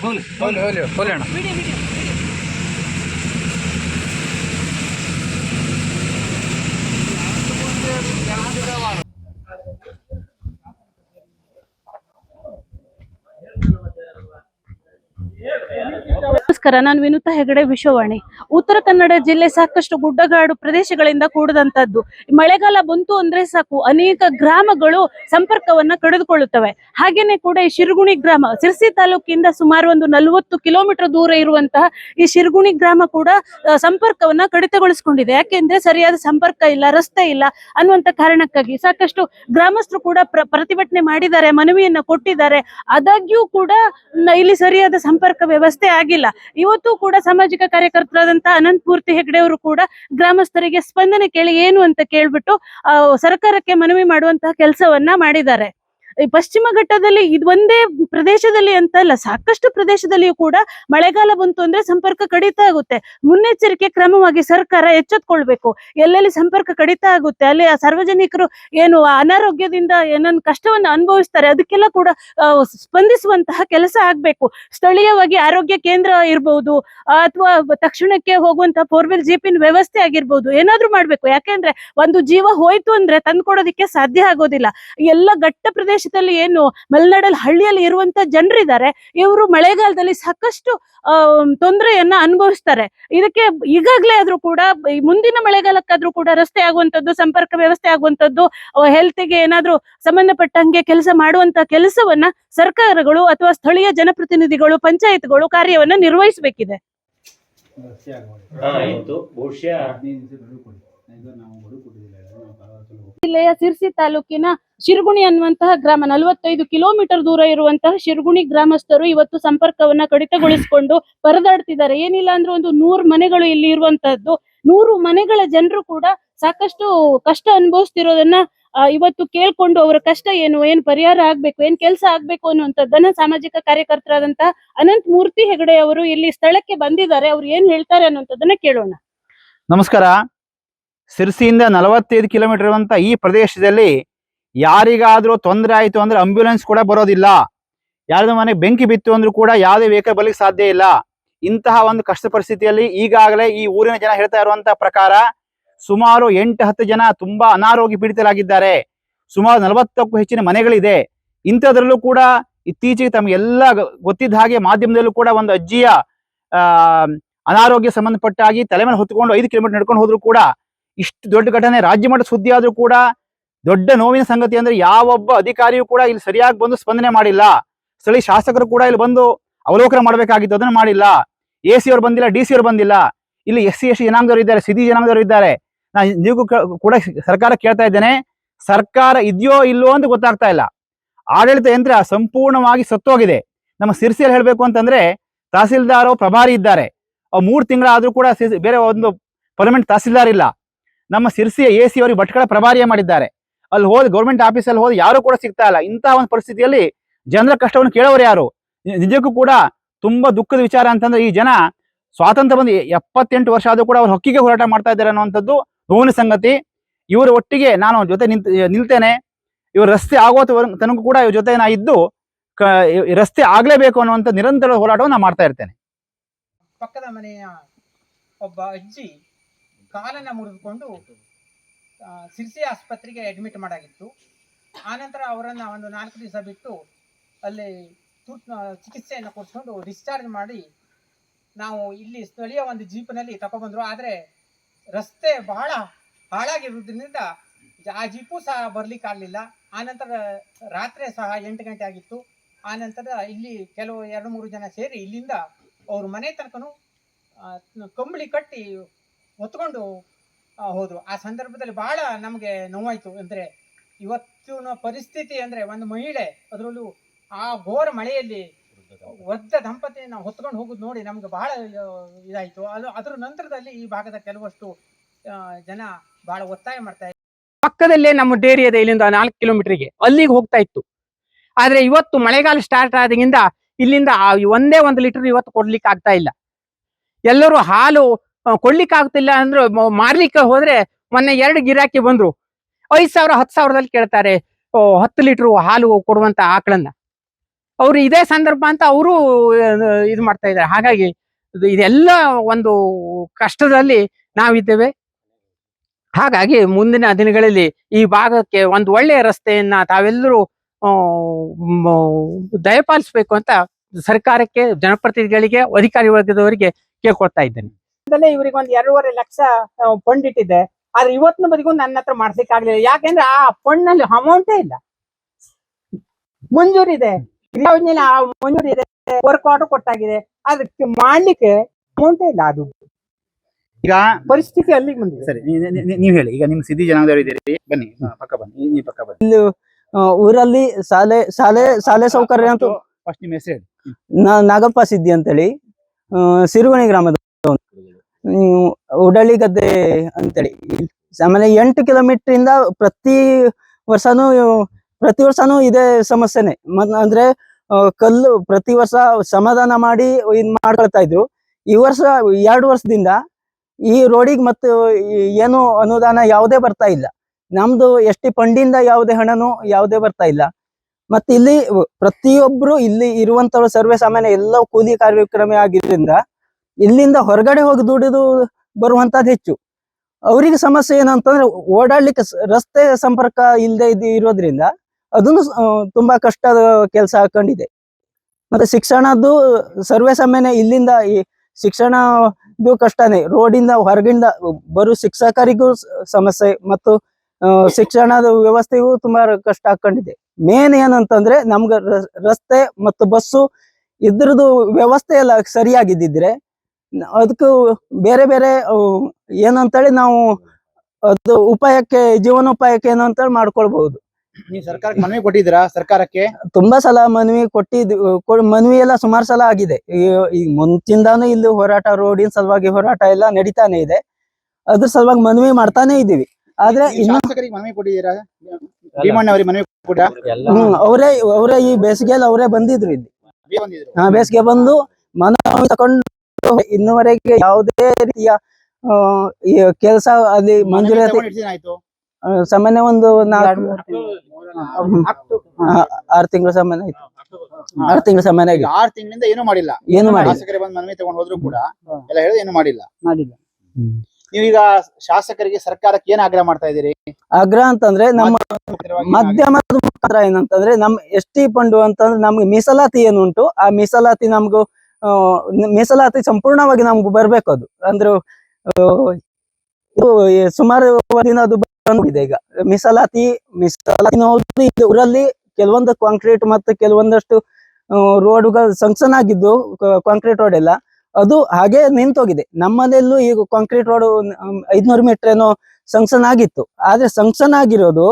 ಹೋಗ್ಲಿ ಹೋಗ್ಲಿ ಹೋಗ್ಲಿ ಅಣ್ಣ ನಮಸ್ಕಾರ, ನಾನು ವಿನುತಾ ಹೆಗಡೆ ವಿಶ್ವವಾಣಿ ಉತ್ತರ ಕನ್ನಡ ಜಿಲ್ಲೆ ಸಾಕಷ್ಟು ಗುಡ್ಡಗಾಡು ಪ್ರದೇಶಗಳಿಂದ ಕೂಡದಂತದ್ದು. ಮಳೆಗಾಲ ಬಂತು ಅಂದ್ರೆ ಸಾಕು, ಅನೇಕ ಗ್ರಾಮಗಳು ಸಂಪರ್ಕವನ್ನ ಕಡಿದುಕೊಳ್ಳುತ್ತವೆ. ಹಾಗೇನೆ ಕೂಡ ಈ ಶಿರ್ಗುಣಿ ಗ್ರಾಮ, ಸಿರ್ಸಿ ತಾಲೂಕಿಂದ ಸುಮಾರು ಒಂದು ನಲವತ್ತು ಕಿಲೋಮೀಟರ್ ದೂರ ಇರುವಂತಹ ಈ ಶಿರ್ಗುಣಿ ಗ್ರಾಮ ಕೂಡ ಸಂಪರ್ಕವನ್ನ ಕಡಿತಗೊಳಿಸಿಕೊಂಡಿದೆ. ಯಾಕೆಂದ್ರೆ ಸರಿಯಾದ ಸಂಪರ್ಕ ಇಲ್ಲ, ರಸ್ತೆ ಇಲ್ಲ ಅನ್ನುವಂತ ಕಾರಣಕ್ಕಾಗಿ ಸಾಕಷ್ಟು ಗ್ರಾಮಸ್ಥರು ಕೂಡ ಪ್ರ- ಪ್ರತಿಭಟನೆ ಮಾಡಿದ್ದಾರೆ, ಮನವಿಯನ್ನ ಕೊಟ್ಟಿದ್ದಾರೆ. ಆದಾಗ್ಯೂ ಕೂಡ ಇಲ್ಲಿ ಸರಿಯಾದ ಸಂಪರ್ಕ ವ್ಯವಸ್ಥೆ ಆಗಿಲ್ಲ. ಇವತ್ತು ಕೂಡ ಸಾಮಾಜಿಕ ಕಾರ್ಯಕರ್ತರಾದಂತಹ ಅನಂತ್ ಮೂರ್ತಿ ಹೆಗ್ಡೆ ಅವರು ಕೂಡ ಗ್ರಾಮಸ್ಥರಿಗೆ ಸ್ಪಂದನೆ ಕೇಳಿ ಏನು ಅಂತ ಕೇಳ್ಬಿಟ್ಟು ಸರ್ಕಾರಕ್ಕೆ ಮನವಿ ಮಾಡುವಂತಹ ಕೆಲಸವನ್ನ ಮಾಡಿದ್ದಾರೆ. ಈ ಪಶ್ಚಿಮ ಘಟ್ಟದಲ್ಲಿ ಇದು ಒಂದೇ ಪ್ರದೇಶದಲ್ಲಿ ಅಂತ ಅಲ್ಲ, ಸಾಕಷ್ಟು ಪ್ರದೇಶದಲ್ಲಿಯೂ ಕೂಡ ಮಳೆಗಾಲ ಬಂತು ಅಂದ್ರೆ ಸಂಪರ್ಕ ಕಡಿತ ಆಗುತ್ತೆ. ಮುನ್ನೆಚ್ಚರಿಕೆ ಕ್ರಮವಾಗಿ ಸರ್ಕಾರ ಎಚ್ಚೆತ್ಕೊಳ್ಬೇಕು. ಎಲ್ಲೆಲ್ಲಿ ಸಂಪರ್ಕ ಕಡಿತ ಆಗುತ್ತೆ, ಅಲ್ಲಿ ಆ ಸಾರ್ವಜನಿಕರು ಏನು ಅನಾರೋಗ್ಯದಿಂದ ಏನೊಂದು ಕಷ್ಟವನ್ನು ಅನುಭವಿಸ್ತಾರೆ, ಅದಕ್ಕೆಲ್ಲ ಕೂಡ ಸ್ಪಂದಿಸುವಂತಹ ಕೆಲಸ ಆಗ್ಬೇಕು. ಸ್ಥಳೀಯವಾಗಿ ಆರೋಗ್ಯ ಕೇಂದ್ರ ಇರ್ಬೋದು, ಅಥವಾ ತಕ್ಷಣಕ್ಕೆ ಹೋಗುವಂತಹ ಫೋರ್ವೆಲ್ ಜೀಪಿನ ವ್ಯವಸ್ಥೆ ಆಗಿರ್ಬಹುದು ಏನಾದ್ರೂ ಮಾಡ್ಬೇಕು. ಯಾಕೆಂದ್ರೆ, ಒಂದು ಜೀವ ಹೋಯ್ತು ಅಂದ್ರೆ ತಂದ್ಕೊಡೋದಿಕ್ಕೆ ಸಾಧ್ಯ ಆಗೋದಿಲ್ಲ. ಎಲ್ಲ ಘಟ್ಟ ಪ್ರದೇಶದಲ್ಲಿ ಏನು ಮಲೆನಾಡಲ್ಲಿ ಹಳ್ಳಿಯಲ್ಲಿ ಇರುವಂತ ಜನರಿದ್ದಾರೆ ಇವರು ಮಳೆಗಾಲದಲ್ಲಿ ಸಾಕಷ್ಟು ತೊಂದರೆಯನ್ನ ಅನುಭವಿಸ್ತಾರೆ. ಇದಕ್ಕೆ ಈಗಾಗ್ಲೇ ಆದ್ರೂ ಕೂಡ ಮುಂದಿನ ಮಳೆಗಾಲಕ್ಕಾದ್ರೂ ಕೂಡ ರಸ್ತೆ ಆಗುವಂತದ್ದು ಸಂಪರ್ಕ ವ್ಯವಸ್ಥೆ ಆಗುವಂತದ್ದು ಹೆಲ್ತ್ಗೆ ಏನಾದ್ರೂ ಸಂಬಂಧಪಟ್ಟಂಗೆ ಕೆಲಸ ಮಾಡುವಂತ ಕೆಲಸವನ್ನ ಸರ್ಕಾರಗಳು ಅಥವಾ ಸ್ಥಳೀಯ ಜನಪ್ರತಿನಿಧಿಗಳು ಪಂಚಾಯತ್ಗಳು ಕಾರ್ಯವನ್ನ ನಿರ್ವಹಿಸಬೇಕಿದೆ. ಬಹುಶಃ ಜಿಲ್ಲೆಯ ಸಿರ್ಸಿ ತಾಲೂಕಿನ ಶಿರ್ಗುಣಿ ಅನ್ನುವಂತಹ ಗ್ರಾಮ ನಲವತ್ತೈದು ಕಿಲೋಮೀಟರ್ ದೂರ ಇರುವಂತಹ ಶಿರ್ಗುಣಿ ಗ್ರಾಮಸ್ಥರು ಇವತ್ತು ಸಂಪರ್ಕವನ್ನ ಕಡಿತಗೊಳಿಸಿಕೊಂಡು ಪರದಾಡ್ತಿದ್ದಾರೆ. ಏನಿಲ್ಲ ಅಂದ್ರೆ ಒಂದು ನೂರು ಮನೆಗಳು ಇಲ್ಲಿ ಇರುವಂತಹದ್ದು. ನೂರು ಮನೆಗಳ ಜನರು ಕೂಡ ಸಾಕಷ್ಟು ಕಷ್ಟ ಅನುಭವಿಸ್ತಿರೋದನ್ನ ಇವತ್ತು ಕೇಳ್ಕೊಂಡು ಅವರ ಕಷ್ಟ ಏನು ಏನ್ ಪರಿಹಾರ ಆಗ್ಬೇಕು ಏನ್ ಕೆಲಸ ಆಗ್ಬೇಕು ಅನ್ನುವಂಥದ್ದನ್ನ ಸಾಮಾಜಿಕ ಕಾರ್ಯಕರ್ತರಾದಂತಹ ಅನಂತ್ ಮೂರ್ತಿ ಹೆಗಡೆ ಅವರು ಇಲ್ಲಿ ಸ್ಥಳಕ್ಕೆ ಬಂದಿದ್ದಾರೆ. ಅವ್ರು ಏನ್ ಹೇಳ್ತಾರೆ ಅನ್ನುವಂಥದ್ದನ್ನ ಕೇಳೋಣ. ನಮಸ್ಕಾರ. ಸಿರ್ಸಿಯಿಂದ ನಲವತ್ತೈದು ಕಿಲೋಮೀಟರ್ ಇರುವಂಥ ಈ ಪ್ರದೇಶದಲ್ಲಿ ಯಾರಿಗಾದ್ರೂ ತೊಂದರೆ ಆಯಿತು ಅಂದ್ರೆ ಅಂಬ್ಯುಲೆನ್ಸ್ ಕೂಡ ಬರೋದಿಲ್ಲ. ಯಾರ್ದು ಮನೆಗೆ ಬೆಂಕಿ ಬಿತ್ತು ಅಂದ್ರೂ ಕೂಡ ಯಾವುದೇ ವೆಹಿಕಲ್ ಬರ್ಲಿಕ್ಕೆ ಸಾಧ್ಯ ಇಲ್ಲ. ಇಂತಹ ಒಂದು ಕಷ್ಟ ಪರಿಸ್ಥಿತಿಯಲ್ಲಿ ಈಗಾಗಲೇ ಈ ಊರಿನ ಜನ ಹೇಳ್ತಾ ಇರುವಂತಹ ಪ್ರಕಾರ ಸುಮಾರು ಎಂಟು ಹತ್ತು ಜನ ತುಂಬಾ ಅನಾರೋಗ್ಯ ಪೀಡಿತರಾಗಿದ್ದಾರೆ. ಸುಮಾರು ನಲವತ್ತಕ್ಕೂ ಹೆಚ್ಚಿನ ಮನೆಗಳಿದೆ. ಇಂಥದ್ರಲ್ಲೂ ಕೂಡ ಇತ್ತೀಚೆಗೆ ತಮಗೆಲ್ಲ ಗೊತ್ತಿದ್ದ ಹಾಗೆ ಮಾಧ್ಯಮದಲ್ಲೂ ಕೂಡ ಒಂದು ಅಜ್ಜಿಯ ಅನಾರೋಗ್ಯ ಸಂಬಂಧಪಟ್ಟಾಗಿ ತಲೆ ಮೇಲೆ ಹೊತ್ಕೊಂಡು ಐದು ಕಿಲೋಮೀಟರ್ ನಡ್ಕೊಂಡು ಹೋದ್ರು ಕೂಡ ಇಷ್ಟು ದೊಡ್ಡ ಘಟನೆ, ರಾಜ್ಯ ಮಟ್ಟ ಸುದ್ದಿ ಆದ್ರೂ ಕೂಡ ದೊಡ್ಡ ನೋವಿನ ಸಂಗತಿ ಅಂದ್ರೆ ಯಾವೊಬ್ಬ ಅಧಿಕಾರಿಯೂ ಕೂಡ ಇಲ್ಲಿ ಸರಿಯಾಗಿ ಬಂದು ಸ್ಪಂದನೆ ಮಾಡಿಲ್ಲ. ಸ್ಥಳೀಯ ಶಾಸಕರು ಕೂಡ ಇಲ್ಲಿ ಬಂದು ಅವಲೋಕನ ಮಾಡಬೇಕಾಗಿತ್ತು, ಅದನ್ನ ಮಾಡಿಲ್ಲ. ಎ ಸಿ ಅವ್ರು ಬಂದಿಲ್ಲ, ಡಿ ಸಿ ಅವ್ರು ಬಂದಿಲ್ಲ. ಇಲ್ಲಿ ಎಸ್ ಸಿ ಎಸ್ ಟಿ ಜನಾಂಗದವರು ಇದ್ದಾರೆ ಸಿದಿ ಜನಾಂಗದವರು ಇದ್ದಾರೆ. ನಾನು ನೀವು ಕೂಡ ಸರ್ಕಾರ ಕೇಳ್ತಾ ಇದ್ದೇನೆ, ಸರ್ಕಾರ ಇದೆಯೋ ಇಲ್ಲೋ ಅಂತ ಗೊತ್ತಾಗ್ತಾ ಇಲ್ಲ. ಆಡಳಿತ ಯಂತ್ರ ಸಂಪೂರ್ಣವಾಗಿ ಸತ್ತೋಗಿದೆ. ನಮ್ಮ ಸಿರ್ಸಿಯಲ್ಲಿ ಹೇಳಬೇಕು ಅಂತಂದ್ರೆ, ತಹಸೀಲ್ದಾರ್ ಪ್ರಭಾರಿ ಇದ್ದಾರೆ. ಮೂರು ತಿಂಗಳಾದ್ರೂ ಕೂಡ ಸಿ- ಬೇರೆ ಒಂದು ಪರ್ಮನೆಂಟ್ ತಹಸೀಲ್ದಾರ್ ಇಲ್ಲ. ನಮ್ಮ ಸಿರ್ಸಿಯ ಎ ಸಿ ಅವರಿಗೆ ಭಟ್ಕಳ ಪ್ರಭಾರಿಯ ಮಾಡಿದ್ದಾರೆ. ಅಲ್ಲಿ ಹೋದ್ ಗೌರ್ಮೆಂಟ್ ಆಫೀಸಲ್ಲಿ ಹೋದ್ ಯಾರು ಕೂಡ ಸಿಗ್ತಾ ಇಲ್ಲ. ಇಂತಹ ಒಂದು ಪರಿಸ್ಥಿತಿಯಲ್ಲಿ ಜನರ ಕಷ್ಟವನ್ನು ಕೇಳೋರು ಯಾರು? ನಿಜಕ್ಕೂ ಕೂಡ ತುಂಬಾ ದುಃಖದ ವಿಚಾರ ಅಂತಂದ್ರೆ ಈ ಜನ ಸ್ವಾತಂತ್ರ್ಯ ಬಂದು ಎಪ್ಪತ್ತೆಂಟು ವರ್ಷ ಆದ್ರೂ ಕೂಡ ಅವ್ರ ಹಕ್ಕಿಗೆ ಹೋರಾಟ ಮಾಡ್ತಾ ಇದ್ದಾರೆ ಅನ್ನುವಂಥದ್ದು ನೋವಿನ ಸಂಗತಿ. ಇವರ ಒಟ್ಟಿಗೆ ನಾನು ಜೊತೆ ನಿಂತ್, ನಿಲ್ತೇನೆ. ಇವ್ರ ರಸ್ತೆ ಆಗೋ ತನಕ ಕೂಡ ಇವ್ರ ಜೊತೆ ನಾ ಇದ್ದು ರಸ್ತೆ ಆಗ್ಲೇಬೇಕು ಅನ್ನುವಂಥ ನಿರಂತರ ಹೋರಾಟವನ್ನು ನಾ ಮಾಡ್ತಾ ಇರ್ತೇನೆ. ಪಕ್ಕದ ಮನೆಯ ಒಬ್ಬ ಅಜ್ಜಿ ಕಾಲನ್ನ ಮುರಿದುಕೊಂಡು ಸಿರ್ಸಿ ಆಸ್ಪತ್ರೆಗೆ ಅಡ್ಮಿಟ್ ಮಾಡಾಗಿತ್ತು. ಆನಂತರ ಅವರನ್ನು ಒಂದು ನಾಲ್ಕು ದಿವಸ ಬಿಟ್ಟು ಅಲ್ಲಿ ತುರ್ತು ಚಿಕಿತ್ಸೆಯನ್ನು ಕೊಡಿಸ್ಕೊಂಡು ಡಿಸ್ಚಾರ್ಜ್ ಮಾಡಿ ನಾವು ಇಲ್ಲಿ ಸ್ಥಳೀಯ ಒಂದು ಜೀಪ್ನಲ್ಲಿ ತಗೊಬಂದ್ರು ಆದರೆ ರಸ್ತೆ ಬಹಳ ಹಾಳಾಗಿರುವುದರಿಂದ ಆ ಜೀಪು ಸಹ ಬರಲಿಕ್ಕಾಗಲಿಲ್ಲ ಆನಂತರ ರಾತ್ರಿ ಸಹ ಎಂಟು ಗಂಟೆ ಆಗಿತ್ತು. ಆನಂತರ ಇಲ್ಲಿ ಕೆಲವು ಎರಡು ಮೂರು ಜನ ಸೇರಿ ಇಲ್ಲಿಂದ ಅವ್ರ ಮನೆ ತನಕನು ಕಂಬಳಿ ಕಟ್ಟಿ ಹೊತ್ಕೊಂಡು ಹೋದ್ರು. ಆ ಸಂದರ್ಭದಲ್ಲಿ ಬಹಳ ನಮಗೆ ನೋವಾಯ್ತು. ಅಂದ್ರೆ ಇವತ್ತಿನ ಪರಿಸ್ಥಿತಿ ಅಂದ್ರೆ ಒಂದು ಮಹಿಳೆ, ಅದರಲ್ಲೂ ಆ ಘೋರ ಮಳೆಯಲ್ಲಿ ವೃದ್ಧ ದಂಪತಿಯನ್ನು ಹೊತ್ಕೊಂಡು ಹೋಗುದು ನೋಡಿ ನಮ್ಗೆ ಬಹಳ ಇದಾಯಿತು. ಅದು, ಅದರ ನಂತರದಲ್ಲಿ ಈ ಭಾಗದ ಕೆಲವಷ್ಟು ಜನ ಬಹಳ ಒತ್ತಾಯ ಮಾಡ್ತಾ. ಪಕ್ಕದಲ್ಲೇ ನಮ್ಮ ಡೇರಿ ಇದೆ ಇಲ್ಲಿಂದ ನಾಲ್ಕು ಕಿಲೋಮೀಟರ್ಗೆ ಅಲ್ಲಿಗೆ ಹೋಗ್ತಾ ಇತ್ತು. ಆದ್ರೆ ಇವತ್ತು ಮಳೆಗಾಲ ಸ್ಟಾರ್ಟ್ ಆದಾಗಿಂದ ಇಲ್ಲಿಂದ ಒಂದೇ ಒಂದು ಲೀಟರ್ ಇವತ್ತು ಕೊಡ್ಲಿಕ್ಕೆ ಆಗ್ತಾ ಇಲ್ಲ. ಎಲ್ಲರೂ ಹಾಲು ಕೊಡ್ಲಿಕ್ಕೆ ಆಗ್ತಿಲ್ಲ ಅಂದ್ರೆ ಮಾರ್ಲಿಕ್ಕೆ ಹೋದ್ರೆ ಮೊನ್ನೆ ಎರಡು ಗಿರಾಕಿ ಬಂದ್ರು. ಐದ್ ಸಾವಿರ, ಹತ್ತು ಸಾವಿರದಲ್ಲಿ ಕೇಳ್ತಾರೆ ಹತ್ತು ಲೀಟರ್ ಹಾಲು ಕೊಡುವಂತ ಆಕಳನ್ನ. ಅವ್ರು ಇದೇ ಸಂದರ್ಭ ಅಂತ ಅವರು ಇದು ಮಾಡ್ತಾ ಇದ್ದಾರೆ. ಹಾಗಾಗಿ ಇದೆಲ್ಲ ಒಂದು ಕಷ್ಟದಲ್ಲಿ ನಾವಿದ್ದೇವೆ. ಹಾಗಾಗಿ ಮುಂದಿನ ದಿನಗಳಲ್ಲಿ ಈ ಭಾಗಕ್ಕೆ ಒಂದು ಒಳ್ಳೆಯ ರಸ್ತೆಯನ್ನ ತಾವೆಲ್ಲರೂ ದಯಪಾಲಿಸಬೇಕು ಅಂತ ಸರ್ಕಾರಕ್ಕೆ, ಜನಪ್ರತಿನಿಧಿಗಳಿಗೆ, ಅಧಿಕಾರಿ ವರ್ಗದವರಿಗೆ ಕೇಳ್ಕೊಳ್ತಾ ಇದ್ದೇನೆ. ಇವರಿಗೆ ಒಂದ್ ಎರಡೂವರೆ ಲಕ್ಷ ಫಂಡ್ ಇಟ್ಟಿದೆ. ಆದ್ರೆ ಇವತ್ತಿನ ಬದಿಗೂ ನನ್ನ ಹತ್ರ ಮಾಡ್ಲಿಕ್ಕೆ ಆಗ್ಲಿಲ್ಲ. ಯಾಕೆಂದ್ರೆ ಆ ಫಂಡ್ನಲ್ಲಿ ಅಮೌಂಟೇ ಇಲ್ಲ. ಮಂಜೂರಿದೆ. ಇದೆ ಆ ಮಂಜೂರಿದೆ? Work order ಕೊಟ್ಟಾಗಿದೆ. ಅದಕ್ಕೆ ಮಾಡ್ಲಿಕ್ಕೆ ಅಮೌಂಟೇ ಇಲ್ಲ ಅದು. ಈಗ ಪರಿಸ್ಥಿತಿ ಅಲ್ಲಿಗೆ ಬಂದಿದೆ. ಸರಿ ನೀವ್ ಹೇಳಿ. ಈಗ ನಿಮ್ ಸಿದ್ಧಿ ಜನಾಂಗದವರು ಇದ್ದೀರಿ. ಬನ್ನಿ ಪಕ್ಕ ಬನ್ನಿ. ಈ ಪಕ್ಕ ಬನ್ನಿ. ಇಲ್ಲಿ ಊರಲ್ಲಿ ಶಾಲೆ ಶಾಲೆ ಶಾಲೆ ಸೌಕರ್ಯ ಅಂತ ಫಸ್ಟ್ ನಿಮ್ಮ ಹೆಸರು ಹೇಳಿ. ನಾ- ನಾಗಪ್ಪ ಸಿದ್ದಿ ಅಂತೇಳಿ ಸಿರುಗಣಿ ಗ್ರಾಮದ ಹ್ಮ್, ಉಡಳಿ ಗದ್ದೆ ಅಂತೇಳಿ. ಆಮೇಲೆ ಎಂಟು ಕಿಲೋಮೀಟರ್ ಇಂದ ಪ್ರತಿ ವರ್ಷನೂ ಪ್ರತಿ ವರ್ಷನೂ ಇದೇ ಸಮಸ್ಯೆನೆ. ಅಂದ್ರೆ ಕಲ್ಲು ಪ್ರತಿ ವರ್ಷ ಸಮಾಧಾನ ಮಾಡಿ ಇದ್ ಮಾಡ್ಕೊಳ್ತಾ ಇದ್ರು. ಈ ವರ್ಷ ಎರಡು ವರ್ಷದಿಂದ ಈ ರೋಡಿಗೆ ಮತ್ತು ಏನು ಅನುದಾನ ಯಾವುದೇ ಬರ್ತಾ ಇಲ್ಲ. ನಮ್ದು ಎಸ್ ಟಿ ಯಾವುದೇ ಹಣನೂ ಯಾವುದೇ ಬರ್ತಾ ಇಲ್ಲ. ಮತ್ತೆ ಇಲ್ಲಿ ಪ್ರತಿಯೊಬ್ರು ಇಲ್ಲಿ ಇರುವಂತವ್ರು ಸರ್ವೇ ಸಾಮಾನ್ಯ ಎಲ್ಲ ಕೂಲಿ ಕಾರ್ಯಕ್ರಮ ಆಗಿದ್ರಿಂದ ಇಲ್ಲಿಂದ ಹೊರಗಡೆ ಹೋಗಿ ದುಡಿದು ಬರುವಂತದ್ದು ಹೆಚ್ಚು. ಅವರಿಗೆ ಸಮಸ್ಯೆ ಏನಂತಂದ್ರೆ ಓಡಾಡ್ಲಿಕ್ಕೆ ರಸ್ತೆ ಸಂಪರ್ಕ ಇಲ್ಲದೆ ಇರೋದ್ರಿಂದ ಅದನ್ನು ತುಂಬಾ ಕಷ್ಟದ ಕೆಲಸ ಹಾಕೊಂಡಿದೆ. ಮತ್ತೆ ಶಿಕ್ಷಣದ್ದು ಸರ್ವೆ ಸಾಮಾನ್ಯ ಇಲ್ಲಿಂದ ಈ ಶಿಕ್ಷಣದ್ದು ಕಷ್ಟನೇ. ರೋಡಿಂದ ಹೊರಗಿಂದ ಬರೋ ಶಿಕ್ಷಕರಿಗೂ ಸಮಸ್ಯೆ ಮತ್ತು ಶಿಕ್ಷಣದ ವ್ಯವಸ್ಥೆಗೂ ತುಂಬಾ ಕಷ್ಟ ಹಾಕೊಂಡಿದೆ. ಮೇನ್ ಏನಂತಂದ್ರೆ ನಮ್ಗೆ ರಸ್ತೆ ಮತ್ತು ಬಸ್ಸು ಇದ್ರದ್ದು ವ್ಯವಸ್ಥೆ ಎಲ್ಲ ಸರಿಯಾಗಿದ್ದಿದ್ರೆ ಅದಕ್ಕೂ ಬೇರೆ ಬೇರೆ ಅವು ಏನಂತೇಳಿ ನಾವು ಅದು ಉಪಾಯಕ್ಕೆ ಜೀವನೋಪಾಯಕ್ಕೆ ಏನು ಅಂತೇಳಿ ಮಾಡ್ಕೊಳ್ಬಹುದು. ನೀವು ಸರ್ಕಾರಕ್ಕೆ ಮನವಿ ಕೊಟ್ಟಿದ್ದೀರಾ ಸರ್ಕಾರಕ್ಕೆ? ತುಂಬಾ ಸಲ ಮನವಿ ಕೊಟ್ಟಿದ್ ಕೊ- ಮನವಿ ಎಲ್ಲ ಸುಮಾರು ಸಲ ಆಗಿದೆ. ಈ- ಮುಂಚಿಂದಾನು ಇಲ್ಲಿ ಹೋರಾಟ ರೋಡಿನ ಸಲುವಾಗಿ ಹೋರಾಟ ಎಲ್ಲ ನಡೀತಾನೆ ಇದೆ. ಅದ್ರ ಸಲುವಾಗಿ ಮನವಿ ಮಾಡ್ತಾನೆ ಇದೀವಿ ಆದ್ರೆ ಮನವಿ ಕೊಟ್ಟಿದ್ದೀರಾ? ಹ್ಮ್ ಅವರೇ ಅವರೇ ಈ ಬೇಸಿಗೆಯಲ್ಲಿ ಅವರೇ ಬಂದಿದ್ರು ಇಲ್ಲಿ. ಹಾ ಬೇಸಿಗೆ ಬಂದು ಮನವಿ ತಕೊಂಡು ಇನ್ನುವರೆಗೆ ಯಾವುದೇ ರೀತಿಯ ಕೆಲಸ ಅಲ್ಲಿ ಮಂಜೂರಾತಿ ಆಯ್ತು. ಸಾಮಾನ್ಯ ಒಂದು ನಾಲ್ಕು ಆರು ತಿಂಗಳು ಸಾಮಾನ್ಯ ಆಯ್ತು. ಆರು ತಿಂಗಳು ಸಾಮಾನ್ಯ ಆಗಿ ಆಗಿದೆ. ಆರು ತಿಂಗಳಿಂದ ಏನು ಮಾಡಿಲ್ಲ. ಏನು ಮಾಡಿ ಶಾಸಕರೇ ಬಂದು ಮನವಿ ತಗೊಂಡು ಹೋದ್ರು ಕೂಡ ಎಲ್ಲ ಹೇಳಿದ್ರೆ ಏನು ಮಾಡಿಲ್ಲ. ಮಾಡಿಲ್ಲ. ನೀವೀಗ ಶಾಸಕರಿಗೆ ಸರ್ಕಾರಕ್ಕೆ ಏನ್ ಆಗ್ರಹ ಮಾಡ್ತಾ ಇದ್ದೀರಿ? ಆಗ್ರಹ ಅಂತಂದ್ರೆ ನಮ್ಮ ಮಾಧ್ಯಮದ ಮುಖಾಂತರ ಏನಂತಂದ್ರೆ ನಮ್ ಎಸ್ ಟಿ ಫಂಡ್ ಅಂತಂದ್ರೆ ನಮ್ಗೆ ಮೀಸಲಾತಿ ಏನುಂಟು ಆ ಮೀಸಲಾತಿ ನಮ್ಗೂ ಮೀಸಲಾತಿ ಸಂಪೂರ್ಣವಾಗಿ ನಮ್ಗೆ ಬರ್ಬೇಕು ಅದು. ಅಂದ್ರೆ ಇದು ಸುಮಾರು ದಿನ ಅದು ಬಂದಿದೆ ಈಗ. ಮೀಸಲಾತಿ ಮೀಸಲಾತಿ ಊರಲ್ಲಿ ಕೆಲವೊಂದು ಕಾಂಕ್ರೀಟ್ ಮತ್ತು ಕೆಲವೊಂದಷ್ಟು ರೋಡ್ಗಳು ಸಂಕ್ಷನ್ ಆಗಿದ್ದು ಕಾಂಕ್ರೀಟ್ ರೋಡ್ ಎಲ್ಲ, ಅದು ಹಾಗೆ ನಿಂತೋಗಿದೆ. ನಮ್ಮನೆಲ್ಲೂ ಈಗ ಕಾಂಕ್ರೀಟ್ ರೋಡ್ ಐದ್ನೂರು ಮೀಟರ್ ಏನೋ ಸಂಕ್ಷನ್ ಆಗಿತ್ತು. ಆದ್ರೆ ಸಂಕ್ಷನ್ ಆಗಿರೋದು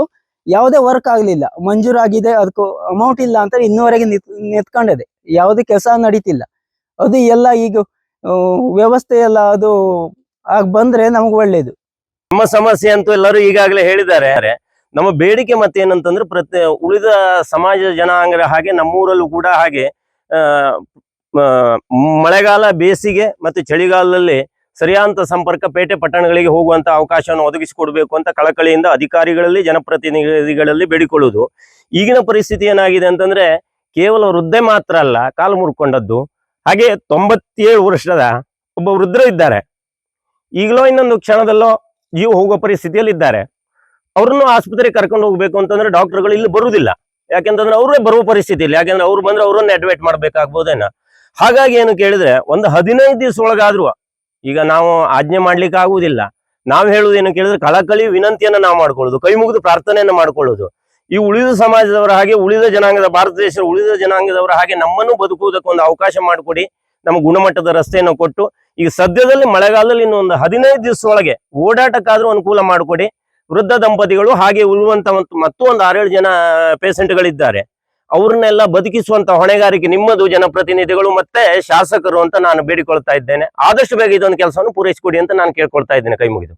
ಯಾವುದೇ ವರ್ಕ್ ಆಗ್ಲಿಲ್ಲ. ಮಂಜೂರಾಗಿದೆ, ಅದಕ್ಕೂ ಅಮೌಂಟ್ ಇಲ್ಲ ಅಂತ ಇನ್ನೂವರೆಗೆ ನಿತ್, ನಿಂತ್ಕೊಂಡಿದೆ. ಯಾವುದೇ ಕೆಲಸ ನಡೀತಿಲ್ಲ. ಅದು ಎಲ್ಲ ಈಗ ವ್ಯವಸ್ಥೆ ಎಲ್ಲ ಅದು ಆಗ ಬಂದ್ರೆ ನಮ್ಗೆ ಒಳ್ಳೇದು. ನಮ್ಮ ಸಮಸ್ಯೆ ಅಂತೂ ಎಲ್ಲರೂ ಈಗಾಗಲೇ ಹೇಳಿದ್ದಾರೆ. ನಮ್ಮ ಬೇಡಿಕೆ ಮತ್ತೆ ಏನಂತಂದ್ರೆ ಪ್ರತಿ, ಉಳಿದ ಸಮಾಜ ಜನಾಂಗದ ಹಾಗೆ ನಮ್ಮೂರಲ್ಲೂ ಕೂಡ ಹಾಗೆ ಮಳೆಗಾಲ ಬೇಸಿಗೆ ಮತ್ತು ಚಳಿಗಾಲದಲ್ಲಿ ಸರಿಯಾದಂತ ಸಂಪರ್ಕ ಪೇಟೆ ಪಟ್ಟಣಗಳಿಗೆ ಹೋಗುವಂತ ಅವಕಾಶವನ್ನು ಒದಗಿಸಿಕೊಡ್ಬೇಕು ಅಂತ ಕಳಕಳಿಯಿಂದ ಅಧಿಕಾರಿಗಳಲ್ಲಿ, ಜನಪ್ರತಿನಿಧಿಗಳಲ್ಲಿ ಬೇಡಿಕೊಳ್ಳುವುದು. ಈಗಿನ ಪರಿಸ್ಥಿತಿ ಏನಾಗಿದೆ ಅಂತಂದ್ರೆ ಕೇವಲ ವೃದ್ಧೆ ಮಾತ್ರ ಅಲ್ಲ, ಕಾಲು ಮುರ್ಕೊಂಡದ್ದು. ಹಾಗೆ ತೊಂಬತ್ತೇಳು ವರ್ಷದ ಒಬ್ಬ ವೃದ್ಧರು ಇದ್ದಾರೆ. ಈಗಲೋ ಇನ್ನೊಂದು ಕ್ಷಣದಲ್ಲೋ ಜೀವ ಹೋಗುವ ಪರಿಸ್ಥಿತಿಯಲ್ಲಿ ಇದ್ದಾರೆ. ಅವ್ರನ್ನು ಆಸ್ಪತ್ರೆಗೆ ಕರ್ಕೊಂಡು ಹೋಗ್ಬೇಕು ಅಂತಂದ್ರೆ ಡಾಕ್ಟರ್ಗಳು ಇಲ್ಲಿ ಬರುವುದಿಲ್ಲ. ಯಾಕೆಂತಂದ್ರೆ ಅವರೇ ಬರುವ ಪರಿಸ್ಥಿತಿ ಇಲ್ಲ ಯಾಕೆಂದ್ರೆ ಅವ್ರು ಬಂದ್ರೆ ಅವರನ್ನ ಅಡ್ವೈಟ್ ಮಾಡ್ಬೇಕಾಗ್ಬೋದೇನ. ಹಾಗಾಗಿ ಏನು ಕೇಳಿದ್ರೆ ಒಂದು ಹದಿನೈದು ದಿವಸ ಒಳಗಾದ್ರು ಈಗ ನಾವು ಆಜ್ಞೆ ಮಾಡ್ಲಿಕ್ಕೆ ಆಗುವುದಿಲ್ಲ. ನಾವು ಹೇಳುವುದು ಏನು ಕೇಳಿದ್ರೆ ಕಳಕಳಿ ವಿನಂತಿಯನ್ನ ನಾವು ಮಾಡ್ಕೊಳ್ಳೋದು, ಕೈ ಮುಗಿದು ಪ್ರಾರ್ಥನೆಯನ್ನ ಮಾಡ್ಕೊಳ್ಳೋದು. ಈ ಉಳಿದ ಸಮಾಜದವರ ಹಾಗೆ ಉಳಿದ ಜನಾಂಗದ ಭಾರತ ದೇಶದ ಉಳಿದ ಜನಾಂಗದವರ ಹಾಗೆ ನಮ್ಮನ್ನು ಬದುಕುವುದಕ್ಕೆ ಒಂದು ಅವಕಾಶ ಮಾಡಿಕೊಡಿ. ನಮ್ಮ ಗುಣಮಟ್ಟದ ರಸ್ತೆಯನ್ನು ಕೊಟ್ಟು ಈಗ ಸದ್ಯದಲ್ಲಿ ಮಳೆಗಾಲದಲ್ಲಿ ಇನ್ನು ಒಂದು ಹದಿನೈದು ದಿವಸ ಒಳಗೆ ಓಡಾಟಕ್ಕಾದ್ರೂ ಅನುಕೂಲ ಮಾಡಿಕೊಡಿ. ವೃದ್ಧ ದಂಪತಿಗಳು ಹಾಗೆ ಉಳುವಂತ ಮತ್ತೂ ಒಂದು ಆರೇಳು ಜನ ಪೇಷಂಟ್ಗಳಿದ್ದಾರೆ. ಅವ್ರನ್ನೆಲ್ಲ ಬದುಕಿಸುವಂತ ಹೊಣೆಗಾರಿಕೆ ನಿಮ್ಮದು ಜನಪ್ರತಿನಿಧಿಗಳು ಮತ್ತೆ ಶಾಸಕರು ಅಂತ ನಾನು ಬೇಡಿಕೊಳ್ತಾ ಇದ್ದೇನೆ. ಆದಷ್ಟು ಬೇಗ ಇದೊಂದು ಕೆಲಸವನ್ನು ಪೂರೈಸಿಕೊಡಿ ಅಂತ ನಾನು ಕೇಳ್ಕೊಳ್ತಾ ಇದ್ದೇನೆ ಕೈ ಮುಗಿದು.